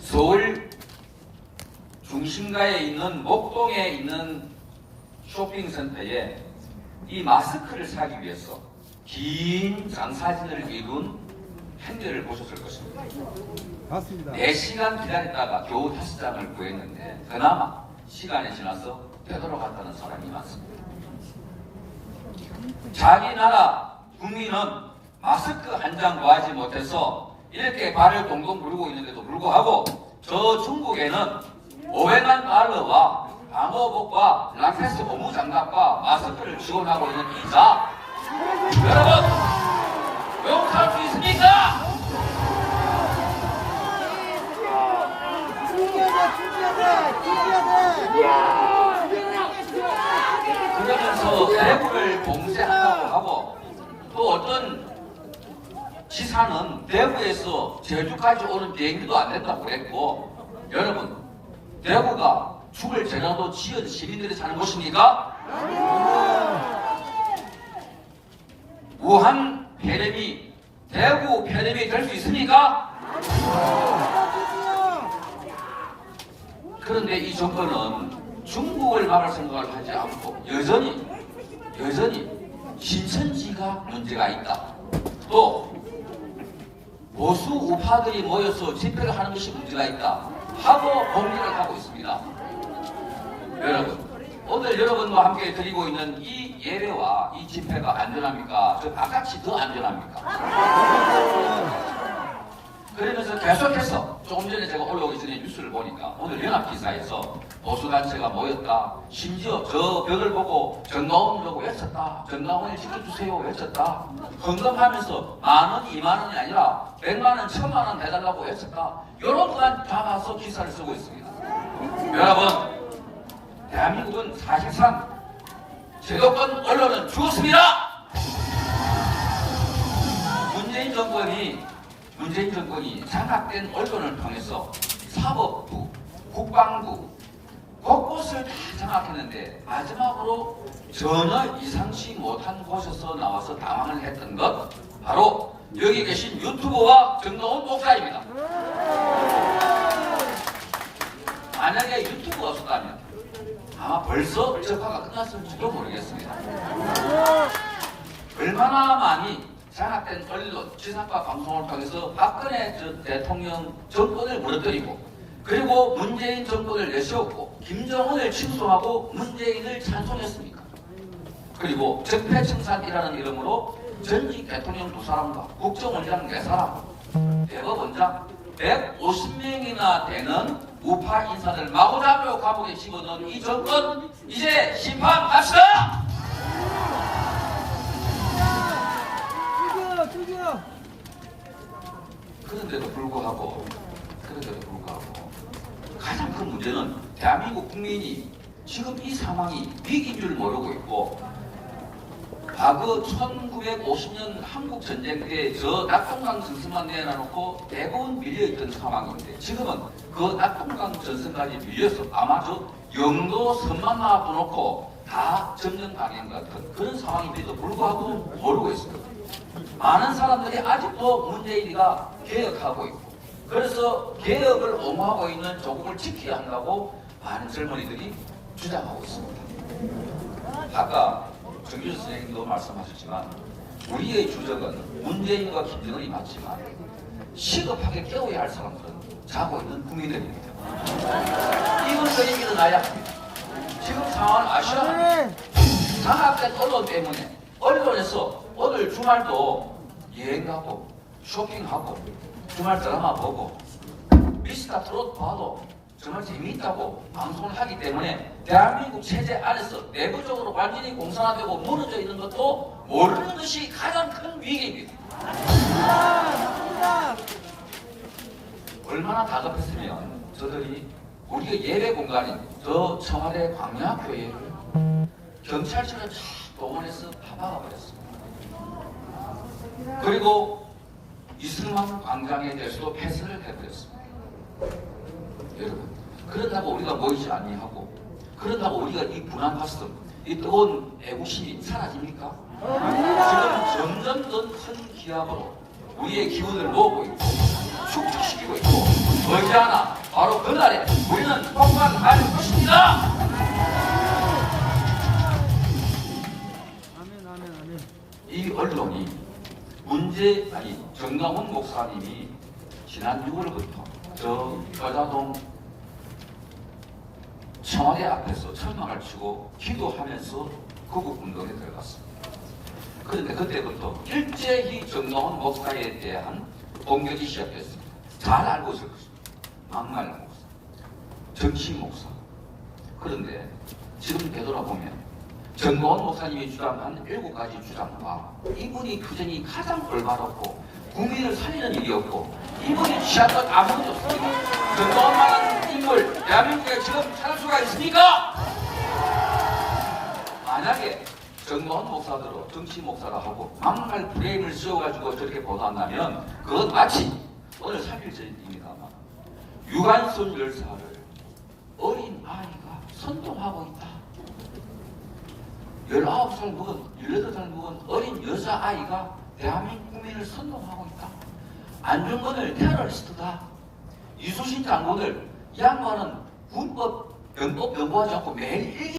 서울 중심가에 있는 목동에 있는 쇼핑센터에 이 마스크를 사기 위해서 긴 장사진을 이룬 행렬을 보셨을 것입니다. 맞습니다. 4시간 기다렸다가 겨우 다섯 장을 구했는데 그나마 시간이 지나서 되돌아갔다는 사람이 많습니다. 자기 나라 국민은 마스크 한 장 구하지 못해서 이렇게 발을 동동 구르고 있는데도 불구하고 저 중국에는 500만 달러와 방어복과 라테스 고무장갑과 마스크를 지원하고 있는 이자 여러분 용서할 수 있습니까? 그러면서 대구를 봉쇄한다고 하고 또 어떤 지사는 대구에서 제주까지 오는 비행기도 안 된다고 그랬고 여러분 대구가 죽을 죄라도 지은 시민들이 사는 곳입니까? 우한 폐렴이 대구 폐렴이 될 수 있습니까? 그런데 이 정권은 중국을 막을 생각을 하지 않고 여전히 여전히 신천지가 문제가 있다. 또 보수 우파들이 모여서 집회를 하는 것이 문제가 있다. 하고 공격을 하고 있습니다. 여러분 오늘 여러분과 함께 드리고 있는 이 예배와 이 집회가 안전합니까? 저 바깥이 더 안전합니까? 그러면서 계속해서 조금 전에 제가 올라오기 전에 뉴스를 보니까 오늘 연합 기사에서 보수단체가 모였다. 심지어 저 벽을 보고 정가원 보고 외쳤다. 정가원을 지켜주세요 외쳤다. 헌금하면서 만 원, 이만 원이 아니라 백만 원, 천만 원 해달라고 외쳤다. 이런 것만 담아서 기사를 쓰고 있습니다. 여러분, 대한민국은 사실상 제도권 언론은 죽었습니다. 문재인 정권이 문재인 정권이 장악된 언론을 통해서 사법부, 국방부 곳곳을 다 장악했는데 마지막으로 전혀 이상치 못한 곳에서 나와서 당황을 했던 것 바로 여기 계신 유튜버와 정동훈 목사입니다. 만약에 유튜브가 없었다면 아마 벌써 적화가 끝났을지도 모르겠습니다. 얼마나 많이 장악된 언론, 지상파 방송을 통해서 박근혜 전 대통령 정권을 무너뜨리고 그리고 문재인 정권을 내세웠고 김정은을 칭송하고 문재인을 찬송했습니까? 그리고 적폐청산이라는 이름으로 전직 대통령 두 사람과 국정원장 네 사람, 대법원장 150명이나 되는 우파 인사들 마구잡이로 감옥에 집어넣은 이 정권 이제 심판합시다! 그런데도 불구하고 그런데도 불구하고 가장 큰 문제는 대한민국 국민이 지금 이 상황이 위기인 줄 모르고 있고 과거 1950년 한국 전쟁 때 저 낙동강 전선만 내놔놓고 대부분 밀려있던 상황인데 지금은 그 낙동강 전선까지 밀려서 아마 저 영도 선만 놔둬놓고 다 가는 것 같은 그런 상황임에도 불구하고 모르고 있습니다. 많은 사람들이 아직도 문재인이가 개혁하고 있고 그래서 개혁을 옹호하고 있는 조국을 지켜야 한다고 많은 젊은이들이 주장하고 있습니다. 아까 정규 선생님도 말씀하셨지만 우리의 주적은 문재인과 김정은이 맞지만 시급하게 깨워야 할 사람들은 자고 있는 국민들입니다. 이것들이 일어나야 합니다. 지금 아셔야 합니다. 장악된 언론 때문에 언론에서 오늘 주말도 여행 가고 쇼핑하고 주말 드라마 보고 미스터 트롯 봐도 정말 재미있다고 방송을 하기 때문에 대한민국 체제 안에서 내부적으로 완전히 공산화되고 무너져 있는 것도 모르는 것이 가장 큰 위기입니다. 얼마나 다급했으면 저들이 우리가 예배 공간인 저 청와대 광야교회를 경찰차를 쫙 동원해서 파박아 버렸습니다. 그리고 이승만 광장에 대해서도 폐쇄를 해버렸습니다. 여러분, 그런다고 우리가 모이지 아니하고, 그런다고 우리가 이 분한 가슴, 이 뜨거운 애국심이 사라집니까? 지금 점점 더 큰 기압으로 우리의 기운을 모으고 있고, 축축시키고 있고, 더 언제하나 바로 그날에 우리는 폭발할 것입니다. 아멘, 아멘, 아멘. 이 언론이 문제 아니 정강훈 목사님이 지난 6월부터 저 여자동 청와대 앞에서 천막을 치고 기도하면서 구국 운동에 들어갔습니다. 그런데 그때부터 일제히 정강훈 목사에 대한 공격이 시작됐습니다. 잘 알고 있을 것입니다. 막말 목사, 정치 목사. 그런데 지금 되돌아보면 정거원 목사님이 주장한 일곱 가지 주장과 이분이 규정이 가장 올바르고 국민을 살리는 일이었고 이분이 취한 것 아무것도 없습니다. 정거원만한 인물 대한민국에 지금 찾을 수가 있습니까? 만약에 정거원 목사들로 정치 목사라 하고 막말 프레임을 씌워가지고 저렇게 보도한다면 그건 마치 오늘 살필 전입니다만 유관순 열사를 어린 아이가 선동하고 있다. 19살 먹은, 18살 먹은 어린 여자아이가 대한민국 국민을 선동하고 있다. 안중근을 테러리스트다. 이수신 장군을 이 양반은 군법, 병법 연구하지 않고 매일